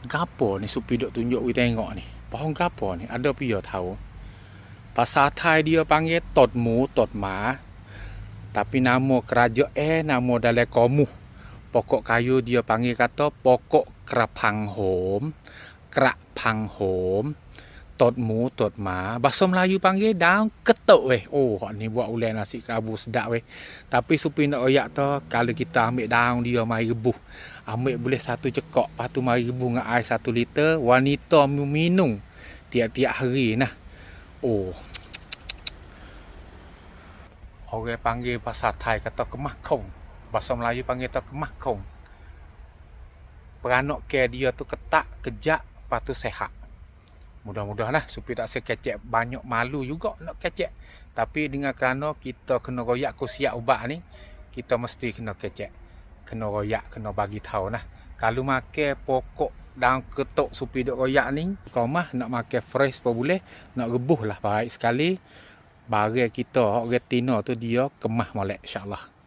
Gapo ni supi dok tunjuk kita tengok ni. Pohon gapo ni? Ada pia tahu. Bahasa Thai dia panggil tot mu, tot ma. Tapi nama kerajaan eh nama dalam komu. Pokok kayu dia panggil kata pokok kerapang hom. Kerak pang hom. Tot mu, tot ma. Bahasa Melayu panggil daun ketuk weh. Oh, hak ni buat ulai nasi kabu sedap weh. Tapi supi nak oyak tu, kalau kita ambil daun dia mai rebuh. Ambil boleh satu cekok. Lepas tu mari rebuh dengan air satu liter. Wanita minum tiap-tiap hari nah. Oh. Orang panggil bahasa Thai kata kemah kong. Bahasa Melayu panggil tu kemah kong. Peranak ke dia tu ketak, kejak, lepas tu sehat. Mudah-mudahan lah supaya tak sekecek banyak malu juga nak kecek. Tapi dengan kerana kita kena royak kusiak ubat ni, kita mesti kena kecek. Kena royak, kena bagi tahu nah. Kalau makan pokok daun ketuk supi duk royak ni, kau mah nak makan fresh pun boleh, nak rebuh lah baik sekali. Barang kita, hak retina tu dia kemah molek insyaAllah.